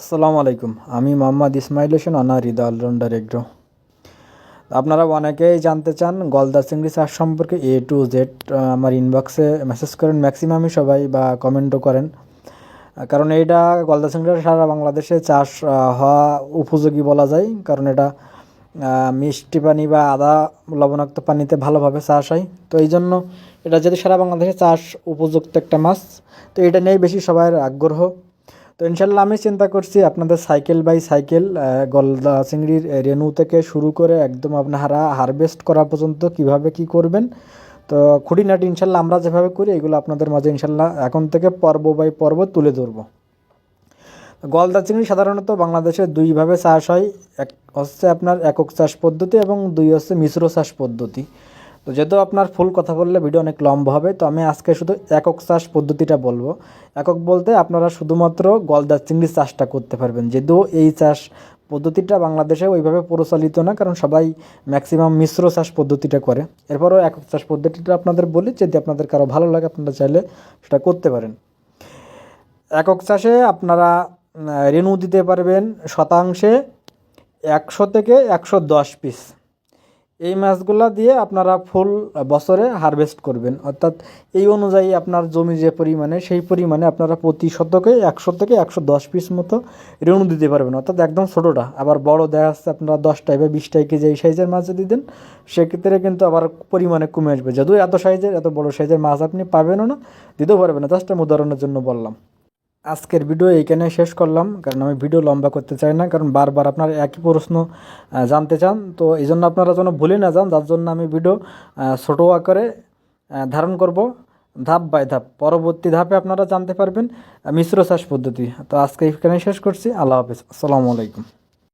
আসসালামু আলাইকুম। আমি মোহাম্মদ ইসমাইল হোসেন অনারিদ অলরাউন্ডার এগ্রো। আপনারা অনেকেই জানতে চান গলদা চিংড়ি চাষ সম্পর্কে এ টু জেড আমার ইনবক্সে মেসেজ করেন ম্যাক্সিমামই সবাই বা কমেন্টও করেন। কারণ এইটা গলদা চিংড়ি সারা বাংলাদেশে চাষ হওয়া উপযোগী বলা যায়। কারণ এটা মিষ্টি পানি বা আদা লবণাক্ত পানিতে ভালোভাবে চাষ হয়। তো এই জন্য এটা যদি সারা বাংলাদেশে চাষ উপযুক্ত একটা মাছ, তো এটা নিয়েই বেশি সবার আগ্রহ। তো ইনশাল্লাহ আমি চিন্তা করছি আপনাদের সাইকেল বাই সাইকেল গলদা চিংড়ির রেনু থেকে শুরু করে একদম আপনারা হারভেস্ট করা পর্যন্ত কীভাবে কি করবেন। তো খুঁটিনাটি ইনশাল্লাহ আমরা যেভাবে করি, এগুলো আপনাদের মাঝে ইনশাল্লাহ এখন থেকে পর্ব বাই পর্ব তুলে ধরবো। গলদা চিংড়ি সাধারণত বাংলাদেশে দুইভাবে চাষ হয়, এক হচ্ছে আপনার একক চাষ পদ্ধতি এবং দুই হচ্ছে মিশ্র চাষ পদ্ধতি। তো যেহেতু আপনার ফুল কথা বললে ভিডিও অনেক লম্বা হবে, তো আমি আজকে শুধু একক চাষ পদ্ধতিটা বলব। একক বলতে আপনারা শুধুমাত্র গলদা চিংড়ি চাষটা করতে পারবেন। যেহেতু এই চাষ পদ্ধতিটা বাংলাদেশে ওইভাবে প্রচলিত না, কারণ সবাই ম্যাক্সিমাম মিশ্র চাষ পদ্ধতিটা করে। এরপরও একক চাষ পদ্ধতিটা আপনাদের বলি, যদি আপনাদের কারও ভালো লাগে আপনারা চাইলে সেটা করতে পারেন। একক চাষে আপনারা রেণু দিতে পারবেন শতাংশে একশো থেকে একশো দশ পিস এই মাছগুলা দিয়ে আপনারা ফুল বছরে হারভেস্ট করবেন। অর্থাৎ এই অনুযায়ী আপনার জমি যে পরিমাণে, সেই পরিমাণে আপনারা প্রতি শতকে একশো থেকে একশো দশ পিস মতো রেণু দিতে পারবেন। অর্থাৎ একদম ছোটোটা। আবার বড় দেখা যাচ্ছে আপনারা দশটায় বা বিশটায় কেজি এই সাইজের মাছ যদি দেন, সেক্ষেত্রে কিন্তু আবার পরিমাণে কমে আসবে। যদিও এত সাইজের, এত বড় সাইজের মাছ আপনি পাবেনও না, দিতেও পারবেন না। জাস্ট আমি উদাহরণের জন্য বললাম। আজকের ভিডিও এইখানে শেষ করলাম, কারণ আমি ভিডিও লম্বা করতে চাই না, কারণ বারবার আপনার একই প্রশ্ন জানতে চান। তো এই জন্য আপনারা যেন ভুলে না যান, যার জন্য আমি ভিডিও ছোটো আকারে ধারণ করব, ধাপ বাই ধাপ। পরবর্তী ধাপে আপনারা জানতে পারবেন মিশ্র চাষ পদ্ধতি। তো আজকে এখানে শেষ করছি। আল্লাহ হাফিজ। আসসালামু আলাইকুম।